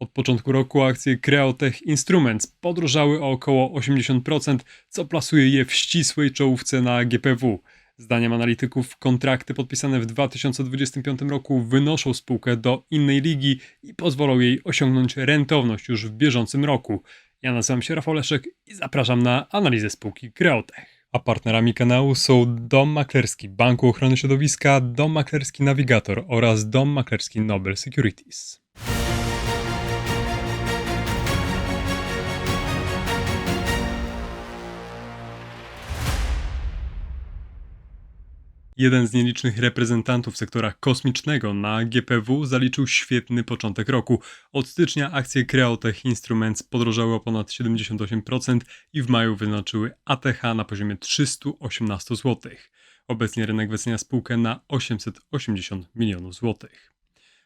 Od początku roku akcje Creotech Instruments podrożały o około 80%, co plasuje je w ścisłej czołówce na GPW. Zdaniem analityków kontrakty podpisane w 2025 roku wynoszą spółkę do innej ligi i pozwolą jej osiągnąć rentowność już w bieżącym roku. Ja nazywam się Rafał Leszek i zapraszam na analizę spółki Creotech. A partnerami kanału są Dom Maklerski Banku Ochrony Środowiska, Dom Maklerski Navigator oraz Dom Maklerski Nobel Securities. Jeden z nielicznych reprezentantów sektora kosmicznego na GPW zaliczył świetny początek roku. Od stycznia akcje Creotech Instruments podrożały o ponad 78% i w maju wyznaczyły ATH na poziomie 318 zł. Obecnie rynek wycenia spółkę na 880 milionów złotych.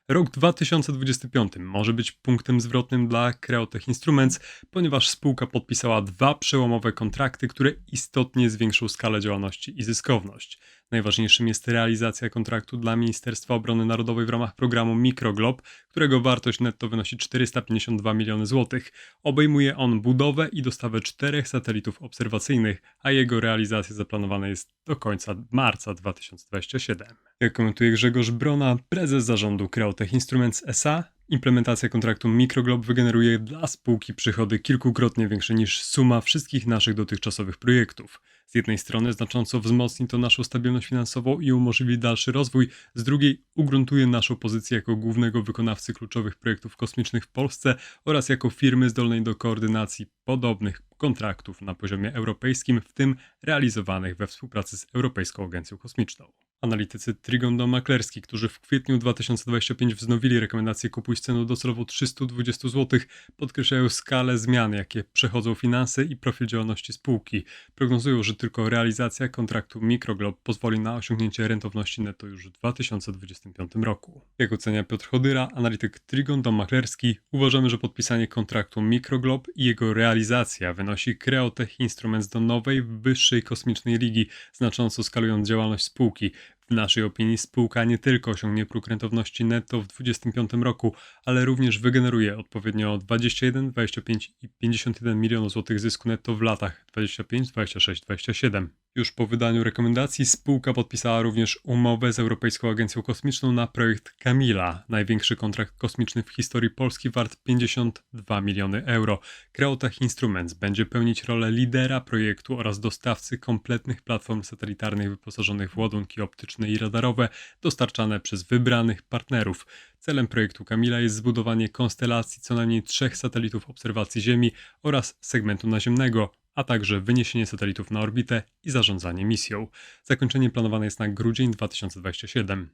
Rok 2025 może być punktem zwrotnym dla Creotech Instruments, ponieważ spółka podpisała dwa przełomowe kontrakty, które istotnie zwiększą skalę działalności i zyskowność. Najważniejszym jest realizacja kontraktu dla Ministerstwa Obrony Narodowej w ramach programu Mikroglob, którego wartość netto wynosi 452 miliony złotych. Obejmuje on budowę i dostawę czterech satelitów obserwacyjnych, a jego realizacja zaplanowana jest do końca marca 2027. Jak komentuje Grzegorz Brona, prezes zarządu Creotech Instruments SA, implementacja kontraktu Mikroglob wygeneruje dla spółki przychody kilkukrotnie większe niż suma wszystkich naszych dotychczasowych projektów. Z jednej strony znacząco wzmocni to naszą stabilność finansową i umożliwi dalszy rozwój, z drugiej ugruntuje naszą pozycję jako głównego wykonawcy kluczowych projektów kosmicznych w Polsce oraz jako firmy zdolnej do koordynacji podobnych kontraktów na poziomie europejskim, w tym realizowanych we współpracy z Europejską Agencją Kosmiczną. Analitycy Trigon Maklerski, którzy w kwietniu 2025 wznowili rekomendację kupuj z ceną docelową 320 zł, podkreślają skalę zmian, jakie przechodzą finanse i profil działalności spółki. Prognozują, że tylko realizacja kontraktu Mikroglob pozwoli na osiągnięcie rentowności netto już w 2025 roku. Jak ocenia Piotr Chodyra, analityk Trigon Maklerski, uważamy, że podpisanie kontraktu Mikroglob i jego realizacja wynosi Creotech Instruments do nowej, wyższej kosmicznej ligi, znacząco skalując działalność spółki. W naszej opinii spółka nie tylko osiągnie próg rentowności netto w 2025 roku, ale również wygeneruje odpowiednio 21, 25 i 51 milionów złotych zysku netto w latach 25, 26, 27. Już po wydaniu rekomendacji spółka podpisała również umowę z Europejską Agencją Kosmiczną na projekt Kamila, największy kontrakt kosmiczny w historii Polski wart 52 miliony euro. Creotech Instruments będzie pełnić rolę lidera projektu oraz dostawcy kompletnych platform satelitarnych wyposażonych w ładunki optyczne i radarowe dostarczane przez wybranych partnerów. Celem projektu Kamila jest zbudowanie konstelacji co najmniej trzech satelitów obserwacji Ziemi oraz segmentu naziemnego, a także wyniesienie satelitów na orbitę i zarządzanie misją. Zakończenie planowane jest na grudzień 2027.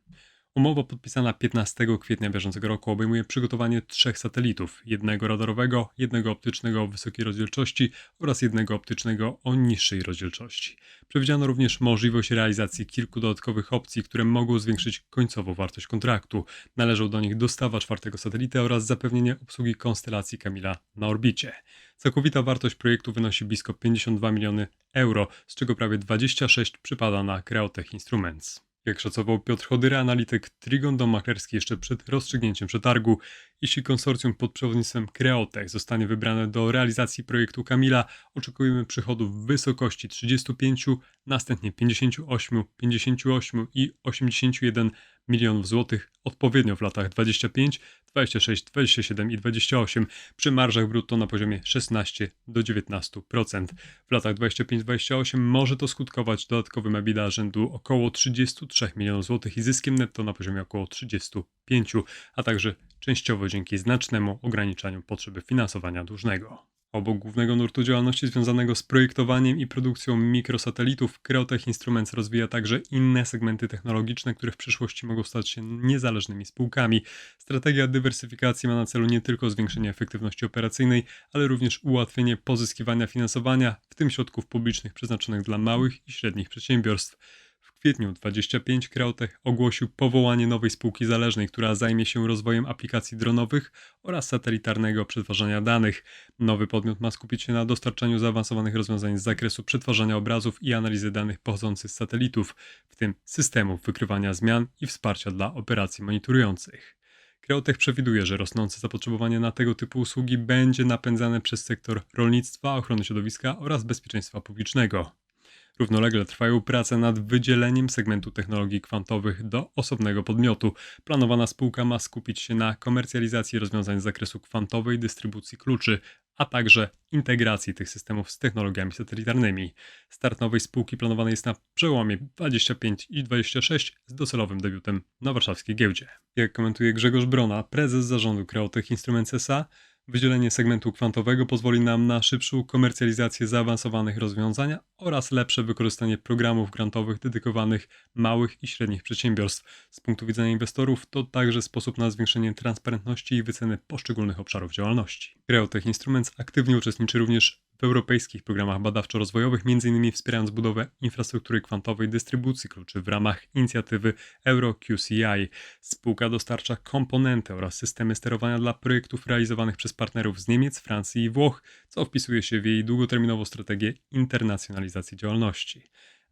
Umowa podpisana 15 kwietnia bieżącego roku obejmuje przygotowanie trzech satelitów: jednego radarowego, jednego optycznego o wysokiej rozdzielczości oraz jednego optycznego o niższej rozdzielczości. Przewidziano również możliwość realizacji kilku dodatkowych opcji, które mogą zwiększyć końcową wartość kontraktu. Należą do nich dostawa czwartego satelity oraz zapewnienie obsługi konstelacji Kamila na orbicie. Całkowita wartość projektu wynosi blisko 52 miliony euro, z czego prawie 26 przypada na Creotech Instruments. Jak szacował Piotr Chodyra, analityk Trigon Dom Maklerski jeszcze przed rozstrzygnięciem przetargu, jeśli konsorcjum pod przewodnictwem Creotech zostanie wybrane do realizacji projektu Kamila, oczekujemy przychodów w wysokości 35, następnie 58, 58 i 81 milionów złotych odpowiednio w latach 25, 26, 27 i 28 przy marżach brutto na poziomie 16 do 19%. W latach 25-28 może to skutkować dodatkowym EBITDA rzędu około 33 milionów złotych i zyskiem netto na poziomie około 35, a także częściowo dzięki znacznemu ograniczaniu potrzeby finansowania dłużnego. Obok głównego nurtu działalności związanego z projektowaniem i produkcją mikrosatelitów, Creotech Instruments rozwija także inne segmenty technologiczne, które w przyszłości mogą stać się niezależnymi spółkami. Strategia dywersyfikacji ma na celu nie tylko zwiększenie efektywności operacyjnej, ale również ułatwienie pozyskiwania finansowania, w tym środków publicznych przeznaczonych dla małych i średnich przedsiębiorstw. Kwietniu 25 Creotech ogłosił powołanie nowej spółki zależnej, która zajmie się rozwojem aplikacji dronowych oraz satelitarnego przetwarzania danych. Nowy podmiot ma skupić się na dostarczaniu zaawansowanych rozwiązań z zakresu przetwarzania obrazów i analizy danych pochodzących z satelitów, w tym systemów wykrywania zmian i wsparcia dla operacji monitorujących. Kreotech przewiduje, że rosnące zapotrzebowanie na tego typu usługi będzie napędzane przez sektor rolnictwa, ochrony środowiska oraz bezpieczeństwa publicznego. Równolegle trwają prace nad wydzieleniem segmentu technologii kwantowych do osobnego podmiotu. Planowana spółka ma skupić się na komercjalizacji rozwiązań z zakresu kwantowej dystrybucji kluczy, a także integracji tych systemów z technologiami satelitarnymi. Start nowej spółki planowany jest na przełomie 25 i 26 z docelowym debiutem na warszawskiej giełdzie. Jak komentuje Grzegorz Brona, prezes zarządu Kreotech Instruments SA, Wydzielenie segmentu kwantowego pozwoli nam na szybszą komercjalizację zaawansowanych rozwiązań oraz lepsze wykorzystanie programów grantowych dedykowanych małych i średnich przedsiębiorstw. Z punktu widzenia inwestorów to także sposób na zwiększenie transparentności i wyceny poszczególnych obszarów działalności. Creotech Instruments aktywnie uczestniczy również w europejskich programach badawczo-rozwojowych, m.in. wspierając budowę infrastruktury kwantowej dystrybucji kluczy w ramach inicjatywy EuroQCI. Spółka dostarcza komponenty oraz systemy sterowania dla projektów realizowanych przez partnerów z Niemiec, Francji i Włoch, co wpisuje się w jej długoterminową strategię internacjonalizacji działalności.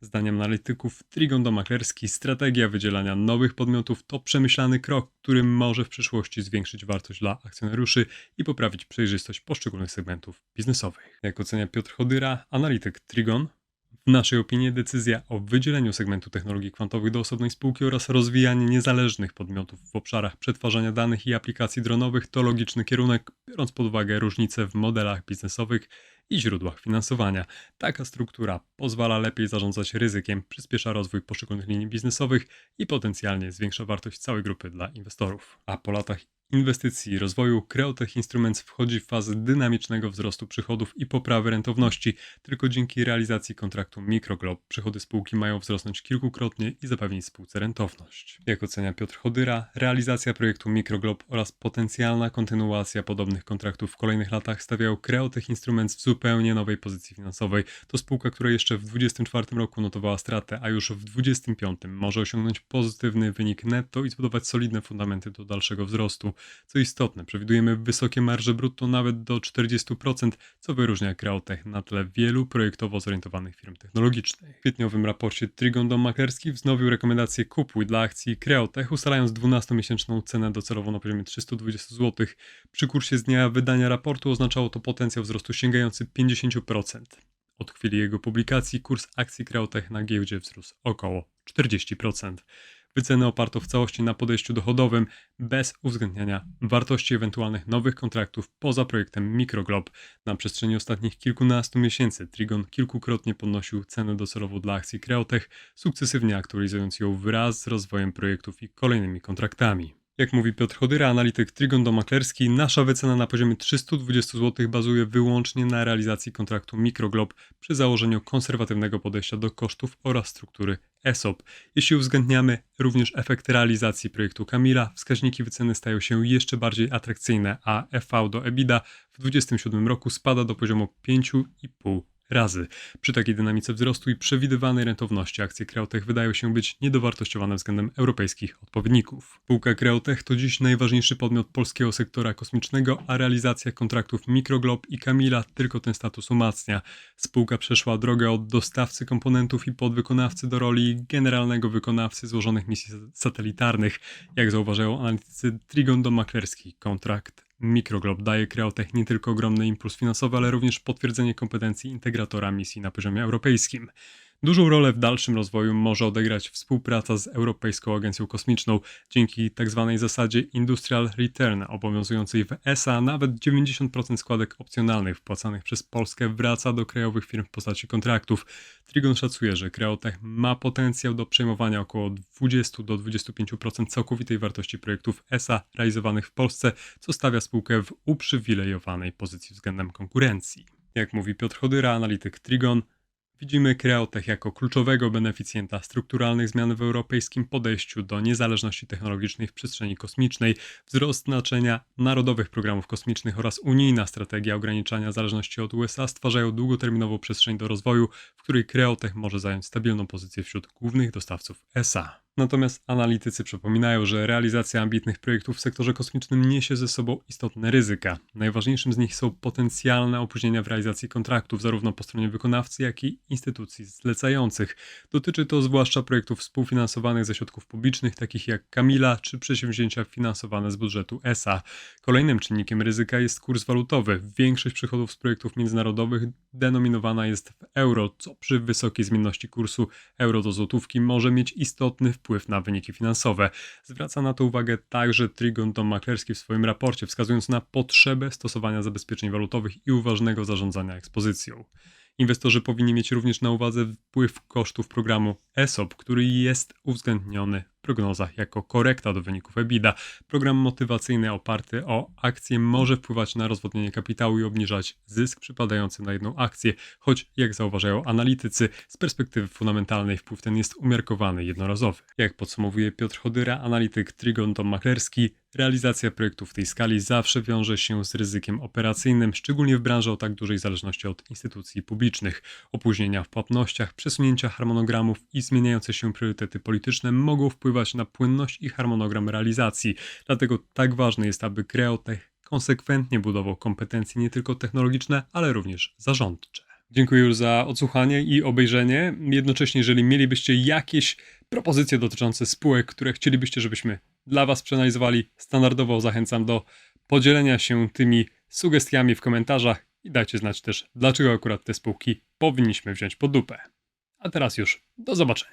Zdaniem analityków Trigon Domaklerski strategia wydzielania nowych podmiotów to przemyślany krok, który może w przyszłości zwiększyć wartość dla akcjonariuszy i poprawić przejrzystość poszczególnych segmentów biznesowych. Jak ocenia Piotr Chodyra, analityk Trigon, w naszej opinii decyzja o wydzieleniu segmentu technologii kwantowych do osobnej spółki oraz rozwijanie niezależnych podmiotów w obszarach przetwarzania danych i aplikacji dronowych to logiczny kierunek, biorąc pod uwagę różnice w modelach biznesowych i źródłach finansowania. Taka struktura pozwala lepiej zarządzać ryzykiem, przyspiesza rozwój poszczególnych linii biznesowych i potencjalnie zwiększa wartość całej grupy dla inwestorów. A po latach inwestycji rozwoju Creotech Instruments wchodzi w fazę dynamicznego wzrostu przychodów i poprawy rentowności. Tylko dzięki realizacji kontraktu Microglob przychody spółki mają wzrosnąć kilkukrotnie i zapewnić spółce rentowność. Jak ocenia Piotr Chodyra, realizacja projektu Microglob oraz potencjalna kontynuacja podobnych kontraktów w kolejnych latach stawiają Creotech Instruments w zupełnie nowej pozycji finansowej. To spółka, która jeszcze w 2024 roku notowała stratę, a już w 2025 może osiągnąć pozytywny wynik netto i zbudować solidne fundamenty do dalszego wzrostu. Co istotne, przewidujemy wysokie marże brutto nawet do 40%, co wyróżnia Creotech na tle wielu projektowo zorientowanych firm technologicznych. W kwietniowym raporcie Trigon Maklerski wznowił rekomendację kupuj dla akcji Creotech, ustalając 12-miesięczną cenę docelową na poziomie 320 zł. Przy kursie z dnia wydania raportu oznaczało to potencjał wzrostu sięgający 50%. Od chwili jego publikacji kurs akcji Creotech na giełdzie wzrósł około 40%. Wycenę oparto w całości na podejściu dochodowym, bez uwzględniania wartości ewentualnych nowych kontraktów poza projektem Microglob. Na przestrzeni ostatnich kilkunastu miesięcy Trigon kilkukrotnie podnosił cenę docelową dla akcji Creotech, sukcesywnie aktualizując ją wraz z rozwojem projektów i kolejnymi kontraktami. Jak mówi Piotr Chodyra, analityk Trigon Domaklerski, nasza wycena na poziomie 320 zł bazuje wyłącznie na realizacji kontraktu Microglob przy założeniu konserwatywnego podejścia do kosztów oraz struktury ESOP. Jeśli uwzględniamy również efekt realizacji projektu Kamila, wskaźniki wyceny stają się jeszcze bardziej atrakcyjne, a EV do EBITDA w 2027 roku spada do poziomu 5,5 razy. Przy takiej dynamice wzrostu i przewidywanej rentowności akcje Creotech wydają się być niedowartościowane względem europejskich odpowiedników. Spółka Creotech to dziś najważniejszy podmiot polskiego sektora kosmicznego, a realizacja kontraktów Microglob i Kamila tylko ten status umacnia. Spółka przeszła drogę od dostawcy komponentów i podwykonawcy do roli generalnego wykonawcy złożonych misji satelitarnych. Jak zauważają analitycy Trigon do Maklerski, kontrakt Microglob daje Creotech nie tylko ogromny impuls finansowy, ale również potwierdzenie kompetencji integratora misji na poziomie europejskim. Dużą rolę w dalszym rozwoju może odegrać współpraca z Europejską Agencją Kosmiczną. Dzięki tzw. Tak zasadzie Industrial Return obowiązującej w ESA nawet 90% składek opcjonalnych wpłacanych przez Polskę wraca do krajowych firm w postaci kontraktów. Trigon szacuje, że Creotech ma potencjał do przejmowania około 20 do 25% całkowitej wartości projektów ESA realizowanych w Polsce, co stawia spółkę w uprzywilejowanej pozycji względem konkurencji. Jak mówi Piotr Chodyra, analityk Trigon, Widzimy Creotech jako kluczowego beneficjenta strukturalnych zmian w europejskim podejściu do niezależności technologicznej w przestrzeni kosmicznej, wzrost znaczenia narodowych programów kosmicznych oraz unijna strategia ograniczania zależności od USA stwarzają długoterminową przestrzeń do rozwoju, w której Creotech może zająć stabilną pozycję wśród głównych dostawców ESA. Natomiast analitycy przypominają, że realizacja ambitnych projektów w sektorze kosmicznym niesie ze sobą istotne ryzyka. Najważniejszym z nich są potencjalne opóźnienia w realizacji kontraktów, zarówno po stronie wykonawcy, jak i instytucji zlecających. Dotyczy to zwłaszcza projektów współfinansowanych ze środków publicznych, takich jak Kamila, czy przedsięwzięcia finansowane z budżetu ESA. Kolejnym czynnikiem ryzyka jest kurs walutowy. Większość przychodów z projektów międzynarodowych denominowana jest w euro, co przy wysokiej zmienności kursu euro do złotówki może mieć istotny wpływ na wyniki finansowe. Zwraca na to uwagę także Trigon Tom Maklerski w swoim raporcie, wskazując na potrzebę stosowania zabezpieczeń walutowych i uważnego zarządzania ekspozycją. Inwestorzy powinni mieć również na uwadze wpływ kosztów programu ESOP, który jest uwzględniony w prognozach jako korekta do wyników EBITDA. Program motywacyjny oparty o akcje może wpływać na rozwodnienie kapitału i obniżać zysk przypadający na jedną akcję, choć jak zauważają analitycy, z perspektywy fundamentalnej wpływ ten jest umiarkowany, jednorazowy. Jak podsumowuje Piotr Chodyra, analityk Trigon Tom Maklerski, realizacja projektów w tej skali zawsze wiąże się z ryzykiem operacyjnym, szczególnie w branży o tak dużej zależności od instytucji publicznych. Opóźnienia w płatnościach, przesunięcia harmonogramów i zmieniające się priorytety polityczne mogą wpływać na płynność i harmonogram realizacji. Dlatego tak ważne jest, aby Creotech konsekwentnie budował kompetencje nie tylko technologiczne, ale również zarządcze. Dziękuję już za odsłuchanie i obejrzenie. Jednocześnie, jeżeli mielibyście jakieś propozycje dotyczące spółek, które chcielibyście, żebyśmy dla Was przeanalizowali, standardowo zachęcam do podzielenia się tymi sugestiami w komentarzach i dajcie znać też, dlaczego akurat te spółki powinniśmy wziąć pod lupę. A teraz już do zobaczenia.